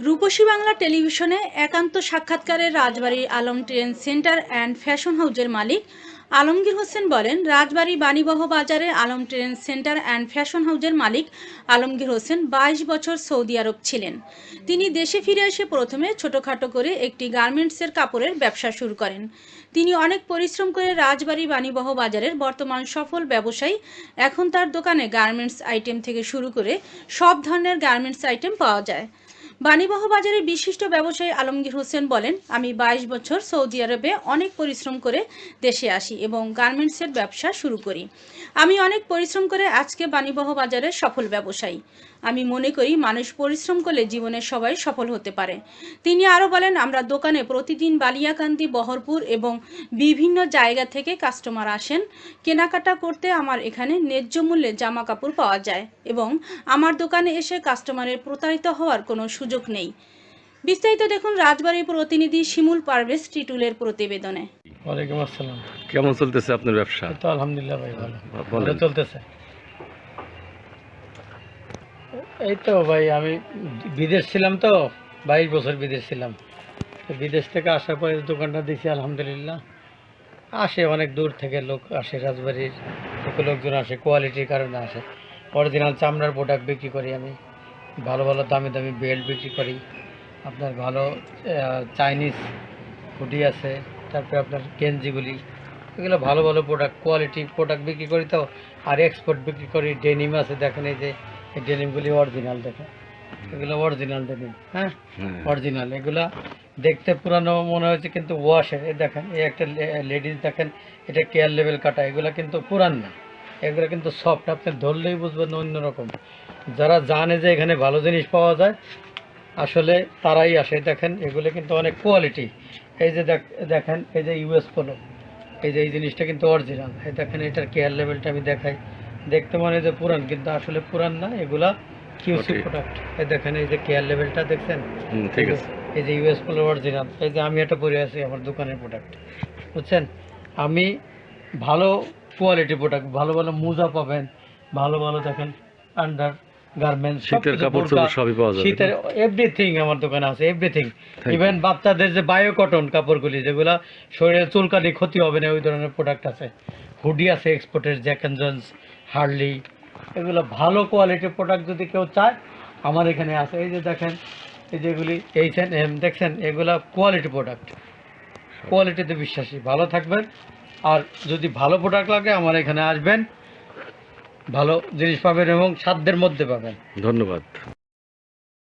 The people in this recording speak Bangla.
রূপসী বাংলা টেলিভিশনে একান্ত সাক্ষাৎকারে রাজবাড়ির Alam trade centre and fashion হাউজের মালিক আলমগীর হোসেন বলেন, রাজবাড়ী বাণীবহ বাজারে Alam trade centre and fashion হাউজের মালিক আলমগীর হোসেন বাইশ বছর সৌদি আরব ছিলেন। তিনি দেশে ফিরে এসে প্রথমে ছোটোখাটো করে একটি গার্মেন্টসের কাপড়ের ব্যবসা শুরু করেন। তিনি অনেক পরিশ্রম করে রাজবাড়ী বাণীবহ বাজারের বর্তমান সফল ব্যবসায়ী এখন তার দোকানে গার্মেন্টস আইটেম থেকে শুরু করে সব ধরনের গার্মেন্টস আইটেম পাওয়া যায়। বাণীবহ বাজারের বিশিষ্ট ব্যবসায়ী আলমগীর হোসেন বলেন, আমি বাইশ বছর সৌদি আরবে অনেক পরিশ্রম করে দেশে আসি এবং গার্মেন্টসের ব্যবসা শুরু করি। আমি অনেক পরিশ্রম করে আজকে বাণীবহ বাজারের সফল ব্যবসায়ী। আমি মনে করি মানুষ পরিশ্রম করলে জীবনে সবাই সফল হতে পারে। তিনি আরও বলেন, আমরা দোকানে প্রতিদিন বালিয়াকান্দি বহরপুর এবং বিভিন্ন জায়গা থেকে কাস্টমার আসেন। কেনাকাটা করতে আমার এখানে ন্যায্য মূল্যে জামা কাপড় পাওয়া যায় এবং আমার দোকানে এসে কাস্টমারের প্রতারিত হওয়ার কোনো সুযোগ নেই। বিস্তারিত দেখুন রাজবাড়ির প্রতিনিধি শিমুল পারভেজ টিটুলের প্রতিবেদনে। ওয়ালাইকুম আসসালাম। কেমন চলতেছে আপনার ব্যবসা? তো আলহামদুলিল্লাহ ভাই ভালো। ভালো চলতেছে। এই তো ভাই আমি বিদেশ ছিলাম তো বাইশ বছর বিদেশ ছিলাম। বিদেশ থেকে আসার পরে দোকানটা দিয়েছি আলহামদুলিল্লাহ আসে অনেক দূর থেকে লোক আসে রাজবাড়ির থেকে লোকজন আসে কোয়ালিটির কারণে আসে। অরিজিনাল চামড়ার প্রোডাক্ট বিক্রি করি আমি। ভালো ভালো দামি দামি বেল্ট বিক্রি করি। আপনার ভালো চাইনিজ হুডি আছে তারপরে আপনার গেঞ্জিগুলি এগুলো ভালো ভালো প্রোডাক্ট কোয়ালিটি প্রোডাক্ট বিক্রি করি তো। আর এক্সপোর্ট বিক্রি করি ডেনিম আছে দেখেন এই যে এই ডেনিমগুলি অরিজিনাল দেখেন। এগুলো অরিজিনাল ডেনিম হ্যাঁ? হ্যাঁ। অরিজিনাল এগুলা দেখতে পুরানো মনে হয়েছে কিন্তু ওয়াশের দেখেন এই একটা লেডিস দেখেন এটা কেয়ার লেভেল কাটা এগুলো কিন্তু পুরান না। এগুলো কিন্তু সফট আপনি ধরলেই বুঝবেন অন্যরকম। যারা জানে যে এখানে ভালো জিনিস পাওয়া যায় আসলে তারাই আসে। দেখেন এগুলো কিন্তু অনেক কোয়ালিটি এই যে দেখেন এই যে ইউএস পোলো এই যে এই জিনিসটা কিন্তু অরিজিনাল এই দেখেন এটার কেয়ার লেভেলটা আমি দেখাই। দেখতে মনে যে পুরান কিন্তু আসলে পুরান না এগুলা কিউসি প্রোডাক্ট এই দেখেন এই যে কেয়ার লেভেলটা দেখছেন? ঠিক আছে। এই যে ইউএস পোলো অরিজিনাল এই যে আমি এটা পরে আছি আমার দোকানের প্রোডাক্ট বুঝছেন? আমি ভালো কোয়ালিটি প্রোডাক্ট ভালো ভালো মোজা পাবেন ভালো ভালো দেখেন আন্ডার গার্মেন্টস শীতের কাপড় চোপড় সবই পাওয়া যাবে শীতের এভরিথিং আমার দোকানে আছে এভরিথিং ইভেন বাচ্চাদের যে বায়ো কটন কাপড়গুলি যেগুলো শরীরে চুলকানি ক্ষতি হবে না ওই ধরনের প্রোডাক্ট আছে। হুডি আছে এক্সপোর্টের জ্যাক অ্যান্ড জন্স হার্লি এগুলো ভালো কোয়ালিটির প্রোডাক্ট যদি কেউ চায় আমার এখানে আছে। এই যে দেখেন এই যেগুলি এই যে, এম, দেখছেন এগুলা কোয়ালিটি প্রোডাক্ট কোয়ালিটিতে বিশ্বাসী। ভালো থাকবেন। আর যদি ভালো প্রোডাক্ট লাগে, আমার এখানে আসবেন। ভালো জিনিস পাবেন এবং সাধ্যের মধ্যে পাবেন। ধন্যবাদ।